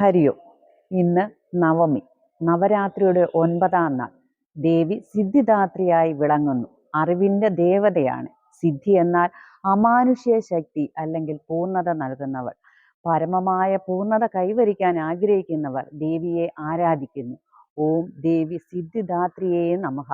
ഹരിയോ. ഇന്ന് നവമി. നവരാത്രിയുടെ ഒൻപതാം നാൾ. ദേവി സിദ്ധിദാത്രിയായി വിളങ്ങുന്നു. അറിവിന്റെ ദേവതയാണ്. സിദ്ധി എന്നാൽ അമാനുഷ്യ ശക്തി അല്ലെങ്കിൽ പൂർണത നൽകുന്നവൾ. പരമമായ പൂർണത കൈവരിക്കാൻ ആഗ്രഹിക്കുന്നവർ ദേവിയെ ആരാധിക്കുന്നു. ഓം ദേവി സിദ്ധിദാത്രിയെ നമഹ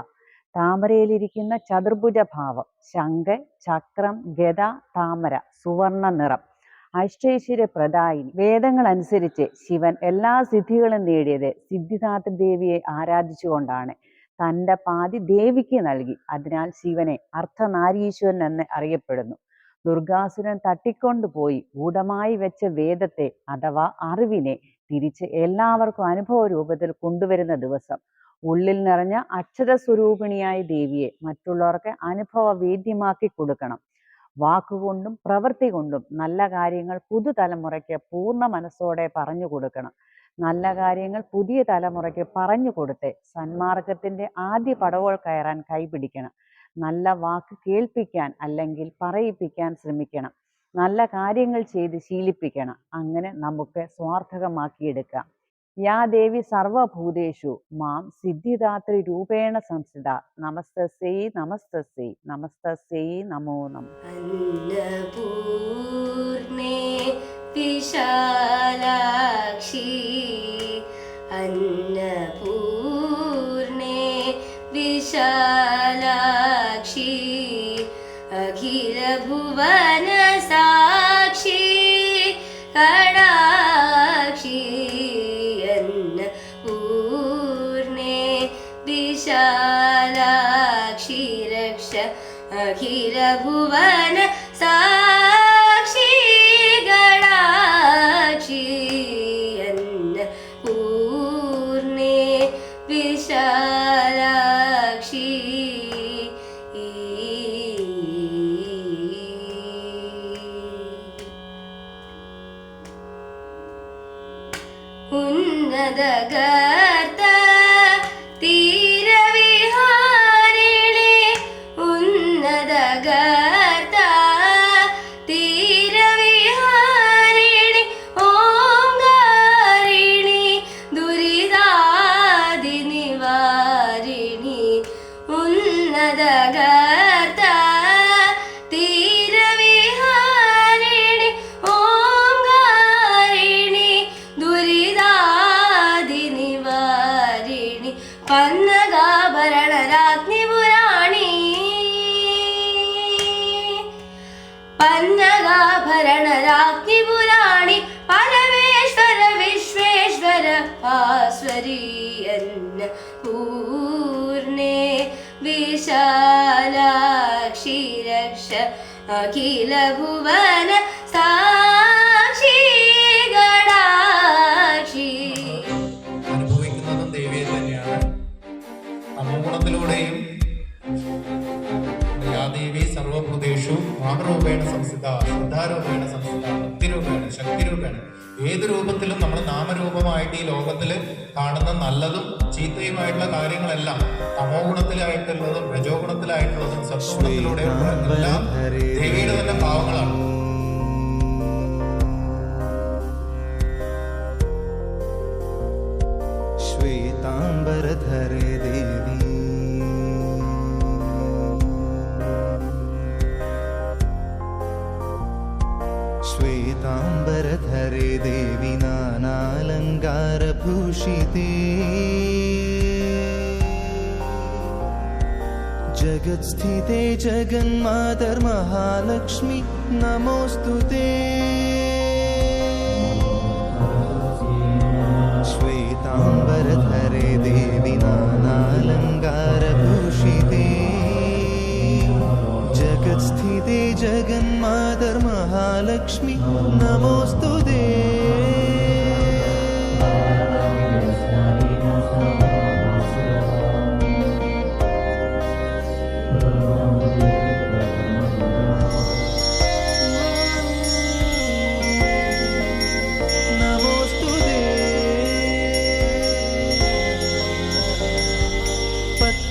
താമരയിലിരിക്കുന്ന ചതുർഭുജ ഭാവം ശങ്ക ചക്രം ഗത താമര സുവർണ നിറം. അഷ്ടൈശ്വര്യ പ്രദായിനി. വേദങ്ങൾ അനുസരിച്ച് ശിവൻ എല്ലാ സിദ്ധികളും നേടിയത് സിദ്ധിനാഥ ദേവിയെ ആരാധിച്ചുകൊണ്ടാണ്. തന്റെ പാതി ദേവിക്ക് നൽകി. അതിനാൽ ശിവനെ അർത്ഥനാരീശ്വരൻ എന്ന് അറിയപ്പെടുന്നു. ദുർഗാസുരൻ തട്ടിക്കൊണ്ടുപോയി ഗൂഢമായി വെച്ച വേദത്തെ അഥവാ അറിവിനെ തിരിച്ച് എല്ലാവർക്കും അനുഭവ രൂപത്തിൽ കൊണ്ടുവരുന്ന ദിവസം. ഉള്ളിൽ നിറഞ്ഞ അക്ഷര സ്വരൂപിണിയായ ദേവിയെ മറ്റുള്ളവർക്ക് അനുഭവ വേദ്യമാക്കി കൊടുക്കണം. വാക്കുകൊണ്ടും പ്രവൃത്തി കൊണ്ടും നല്ല കാര്യങ്ങൾ പുതുതലമുറയ്ക്ക് പൂർണ മനസ്സോടെ പറഞ്ഞു കൊടുക്കണം. നല്ല കാര്യങ്ങൾ പുതിയ തലമുറയ്ക്ക് പറഞ്ഞു കൊടുത്ത് സന്മാർഗത്തിന്റെ ആദ്യ പടവുകൾ കയറാൻ കൈപിടിക്കണം നല്ല വാക്ക് കേൾപ്പിക്കാൻ അല്ലെങ്കിൽ പറയിപ്പിക്കാൻ ശ്രമിക്കണം. നല്ല കാര്യങ്ങൾ ചെയ്ത് ശീലിപ്പിക്കണം. അങ്ങനെ നമുക്ക് സ്വാർത്ഥകമാക്കിയെടുക്കാം യാ ദേവി സർവഭൂതേഷു മാം സിദ്ധിദാത്രി രൂപേണ സംസ്ഥിത നമസ്തസേ നമസ്തസേ നമസ്തസേ നമോ നമ. അന്നപൂർണേ വിശാലാക്ഷി. അന്നപൂർണേ വിശാലാക്ഷി. അഖില ഭുവന സാക്ഷി കടാ विशालाक्षि रक्ष अखिलभुवन साक्षी गणाक्षी पूर्णे विशालाक्षी उन्नदगा भरणराज्ञि पुरा परमेश्वर विश्वेश्वर पाश्वरी अन्न ऊर्णे विशालाक्षी रक्ष सा തമോഗുണത്തിലൂടെയും യാ ദേവി സർവഭൂതേഷു മാതൃരൂപേണ സംസ്ഥിത ശ്രദ്ധാരൂപേണ സംസ്ഥിത ഭക്തിരൂപേണ ശക്തിരൂപേണ. ഏത് രൂപത്തിലും നമ്മൾ നാമരൂപമായിട്ട് ഈ ലോകത്തിൽ കാണുന്ന നല്ലതും ചീത്തയുമായിട്ടുള്ള കാര്യങ്ങളെല്ലാം തമോ ഗുണത്തിലായിട്ടുള്ളതും രജോ ഗുണത്തിലായിട്ടുള്ളതും സത്വഗുണത്തിലൂടെയുള്ള എല്ലാം ദേവിയുടെ തന്നെ ഭാവങ്ങളാണ് नानालङ्कारभूषिते जगत्स्थिते जगन्मातर्महालक्ष्मी नमोऽस्तु ते। श्वेताम्बरधरे देवि नानालङ्कारभूषिते जगत्स्थिते जगन्मातर्महालक्ष्मी नमोऽस्तु ते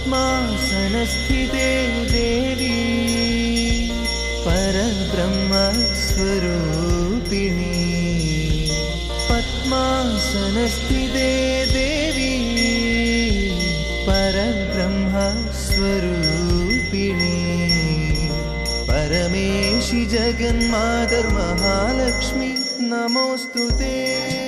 पद्मासनस्थिते देवी परब्रह्मस्वरूपिणी। पद्म पद्मासनस्थिते देवी परब्रह्मस्वरूपिणी। परमेशि जगन्मातर्महालक्ष्मी नमोऽस्तु ते